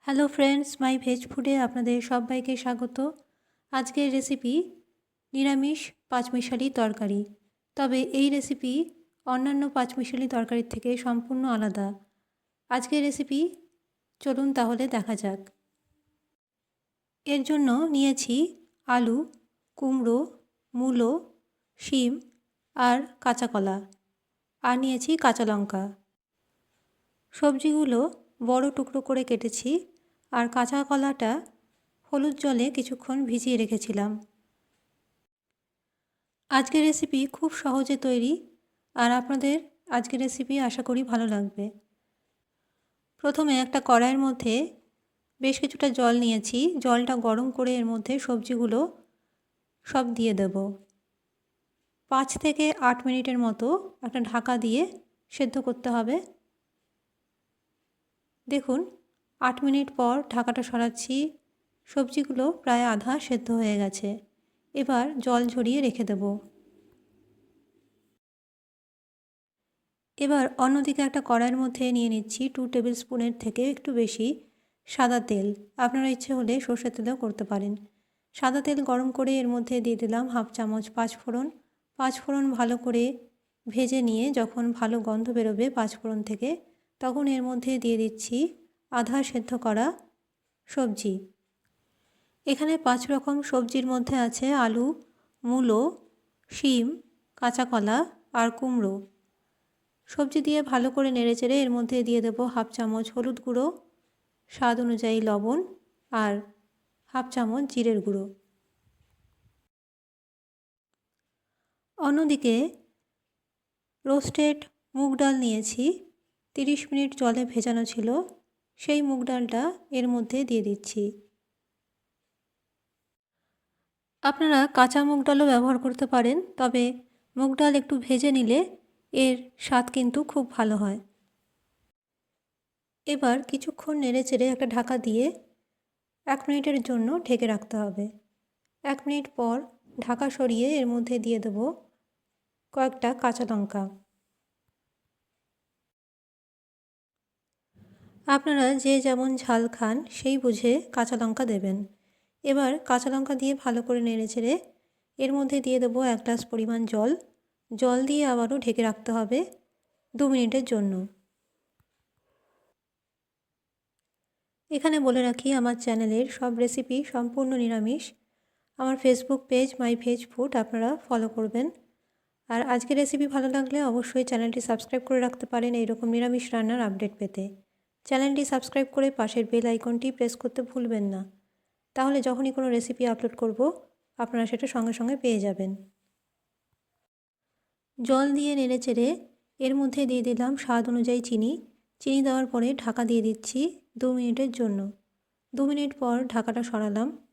Hello friends মাই veg ফুডে আপনাদের সবাইকে স্বাগত। আজকের রেসিপি নিরামিষ পাঁচমিশালি তরকারি। তবে এই রেসিপি অন্যান্য পাঁচমিশালি তরকারির থেকে সম্পূর্ণ আলাদা। আজকের রেসিপি চলুন তাহলে দেখা যাক। এর জন্য নিয়েছি আলু, কুমড়ো, মূলো, শিম আর কাঁচা কলা আর নিয়েছি কাঁচা লঙ্কা। সবজিগুলো বড় টুকরো করে কেটেছি। আর কাঁচা কলাটা হলুদ জলে কিছুক্ষণ ভিজিয়ে রেখেছিলাম। আজকের রেসিপি খুব সহজে তৈরি আর আপনাদের আজকের রেসিপি আশা করি ভালো লাগবে। প্রথমে একটা কড়াইয়ের মধ্যে বেশ কিছুটা জল নিয়েছি, জলটা গরম করে এর মধ্যে সবজিগুলো সব দিয়ে দেব। পাঁচ থেকে আট মিনিটের মতো একটা ঢাকা দিয়ে সেদ্ধ করতে হবে। দেখুন আট মিনিট পর ঢাকাটা সরাচ্ছি। সবজিগুলো প্রায় আধা সেদ্ধ হয়ে গেছে। এবার জল ঝরিয়ে রেখে দেব। এবার অন্যদিকে একটা কড়াইয়ের মধ্যে নিয়ে নিচ্ছি টু টেবিল স্পুনের থেকে একটু বেশি সাদা তেল। আপনারা ইচ্ছে হলে সর্ষের তেলেও করতে পারেন। সাদা তেল গরম করে এর মধ্যে দিয়ে দিলাম হাফ চামচ পাঁচফোড়ন। পাঁচফোড়ন ভালো করে ভেজে নিয়ে যখন ভালো গন্ধ বেরোবে পাঁচফোড়ন থেকে, তখন এর মধ্যে দিয়ে দিচ্ছি আধা সেদ্ধ করা সবজি। এখানে পাঁচ রকম সবজির মধ্যে আছে আলু, মূলো, শিম, কাঁচা কলা আর কুমড়ো। সবজি দিয়ে ভালো করে নেড়েচেড়ে এর মধ্যে দিয়ে দেবো হাফ চামচ হলুদ গুঁড়ো, স্বাদ অনুযায়ী লবণ আর হাফ চামচ জিরের গুঁড়ো। অন্যদিকে রোস্টেড মুগ ডাল নিয়েছি, তিরিশ মিনিট জলে ভেজানো ছিল। সেই মুগ ডালটা এর মধ্যে দিয়ে দিচ্ছি। আপনারা কাঁচা মুগ ডালও ব্যবহার করতে পারেন, তবে মুগ ডাল একটু ভেজে নিলে এর স্বাদ কিন্তু খুব ভালো হয়। এবার কিছুক্ষণ নেড়ে চেড়ে একটা ঢাকা দিয়ে এক মিনিটের জন্য ঢেকে রাখতে হবে। এক মিনিট পর ঢাকা সরিয়ে এর মধ্যে দিয়ে দেব কয়েকটা কাঁচা লঙ্কা। আপনারা যে যেমন ঝাল খান, সেই বুঝে কাঁচা লঙ্কা দেবেন। এবার কাঁচা লঙ্কা দিয়ে ভালো করে নেড়ে ছেড়ে এর মধ্যে দিয়ে দেবো এক গ্লাস পরিমাণ জল। জল দিয়ে আবারও ঢেকে রাখতে হবে দু মিনিটের জন্য। এখানে বলে রাখি, আমার চ্যানেলের সব রেসিপি সম্পূর্ণ নিরামিষ। আমার Facebook page my veg food আপনারা ফলো করবেন। আর আজকের রেসিপি ভালো লাগলে অবশ্যই চ্যানেলটি সাবস্ক্রাইব করে রাখতে পারেন, এইরকম নিরামিষ রান্নার আপডেট পেতে। চ্যানেলটি সাবস্ক্রাইব করে পাশের বেল আইকনটি প্রেস করতে ভুলবেন না। তাহলে যখনই কোনো রেসিপি আপলোড করব, আপনারা সেটা সঙ্গে সঙ্গে পেয়ে যাবেন। জল দিয়ে নেড়ে চেড়ে এর মধ্যে দিয়ে দিলাম স্বাদ অনুযায়ী চিনি। চিনি দেওয়ার পরে ঢাকা দিয়ে দিচ্ছি দু মিনিটের জন্য। দু মিনিট পর ঢাকাটা সরালাম।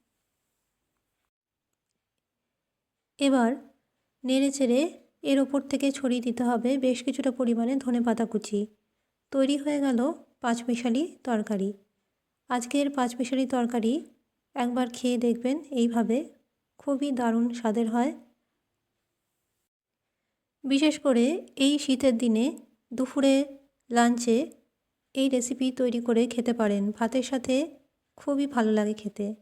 এবার নেড়ে চেড়ে এর ওপর থেকে ছড়িয়ে দিতে হবে বেশ কিছুটা পরিমাণে ধনে পাতা কুচি। তৈরি হয়ে গেল পাঁচমিশালি তরকারি। আজকের পাঁচমিশালি তরকারি একবার খেয়ে দেখবেন, এইভাবে খুবই দারুণ স্বাদের হয়। বিশেষ করে এই শীতের দিনে দুপুরে লাঞ্চে এই রেসিপি তৈরি করে খেতে পারেন। ভাতের সাথে খুবই ভালো লাগে খেতে।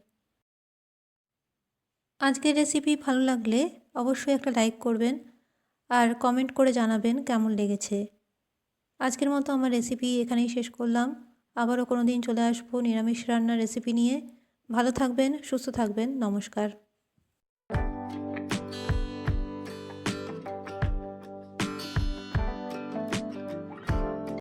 আজকের রেসিপি ভালো লাগলে অবশ্যই একটা লাইক করবেন আর কমেন্ট করে জানাবেন কেমন লেগেছে। আজকের মতো আমার রেসিপি এখানেই শেষ করলাম। আবারও কোনো দিন চলে আসব নিরামিষ রান্নার রেসিপি নিয়ে। ভালো থাকবেন, সুস্থ থাকবেন। নমস্কার।